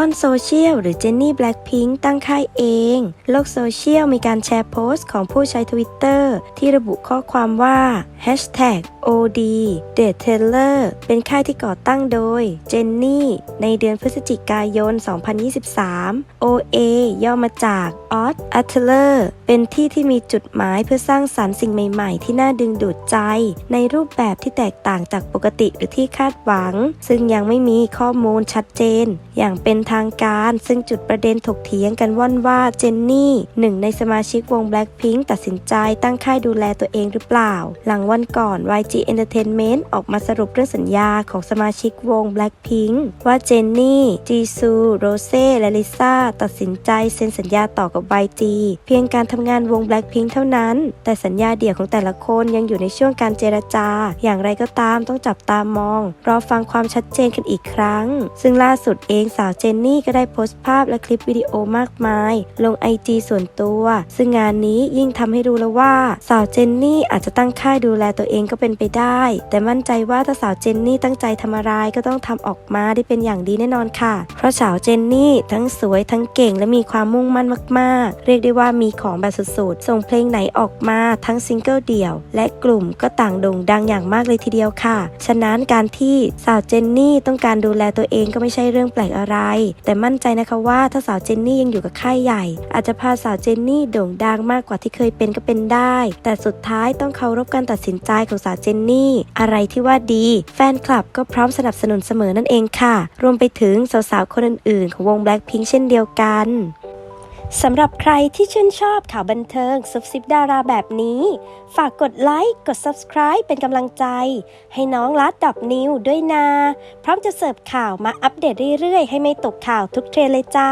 ว่อนโซเชียลหรือเจนนี่แบล็ k พิงค์ตั้งค่ายเอง โลกโซเชียลมีการแชร์โพสต์ของผู้ใช้ Twitter ที่ระบุข้อความว่า Hashtag OD d a t e l e r เป็นค่ายที่ก่อตั้งโดยเจนนี่ ในเดือนพฤศจิกายน 2023 OA ย่อมาจาก Odd a t l e r เป็นที่ที่มีจุดหมายเพื่อสร้างสรรค์สิ่งใหม่ๆ ที่น่าดึงดูดใจ ในรูปแบบที่แตกต่างจากปกติหรือที่คาดหวัง ซึ่งยังไม่มีข้อมูลชัดเจน อย่างเป็นทางการ ซึ่งจุดประเด็นถกเถียงกันว่อนว่าเจนนี่หนึ่งในสมาชิกวง Blackpink ตัดสินใจตั้งค่ายดูแลตัวเองหรือเปล่า หลังวันก่อน YG Entertainment ออกมาสรุปเรื่องสัญญาของสมาชิกวง Blackpink ว่าเจนนี่ จีซู โรเซ่ และลิซ่า ตัดสินใจเซ็นสัญญาต่อกับ YG เพียงการทำงานวง Blackpink เท่านั้น แต่สัญญาเดี่ยวของแต่ละคนยังอยู่ในช่วงการเจรจา อย่างไรก็ตามต้องจับตามอง รอฟังความชัดเจนกันอีกครั้ง ซึ่งล่าสุดเองสาวเจนนี่ก็ได้โพสต์ภาพและคลิปวิดีโอมากมาย ลง IG ส่วนตัว ซึ่งงานนี้ยิ่งทำให้รู้แล้วว่า สาวเจนนี่อาจจะตั้งค่ายดูแลตัวเองก็เป็นไปได้ แต่มั่นใจว่าถ้าสาวเจนนี่ตั้งใจทำอะไรก็ต้องทำออกมาได้เป็นอย่างดีแน่นอนค่ะ เพราะสาวเจนนี่ทั้งสวยทั้งเก่งและมีความมุ่งมั่นมาก ๆ เรียกได้ว่ามีของแบบสุดๆ ส่งเพลงไหนออกมาทั้งซิงเกิลเดี่ยว และกลุ่มก็ต่างโด่งดังอย่างมากเลยทีเดียวค่ะ ฉะนั้นการที่สาวเจนนี่ต้องการดูแลตัวเองก็ไม่ใช่เรื่องแปลกอะไร แต่มั่นใจนะคะว่าถ้าสาวเจนนี่ยังอยู่กับค่ายใหญ่ อาจจะพาสาวเจนนี่โด่งดังมากกว่าที่เคยเป็นก็เป็นได้ แต่สุดท้ายต้องเคารพการตัดสินใจของสาวเจนนี่ อะไรที่ว่าดี แฟนคลับก็พร้อมสนับสนุนเสมอนั่นเองค่ะ รวมไปถึงสาวๆ คนอื่นๆ ของวง Blackpink เช่นเดียวกันสำหรับใครที่ชื่นชอบข่าวบันเทิงซุบซิบดาราแบบนี้ ฝากกดไลค์ กด Subscribe เป็นกำลังใจ ให้น้องลัดดอกนิวด้วยนะพร้อมจะเสิร์ฟข่าวมาอัปเดตเรื่อยๆ ให้ไม่ตกข่าวทุกเทรนเลยจ้า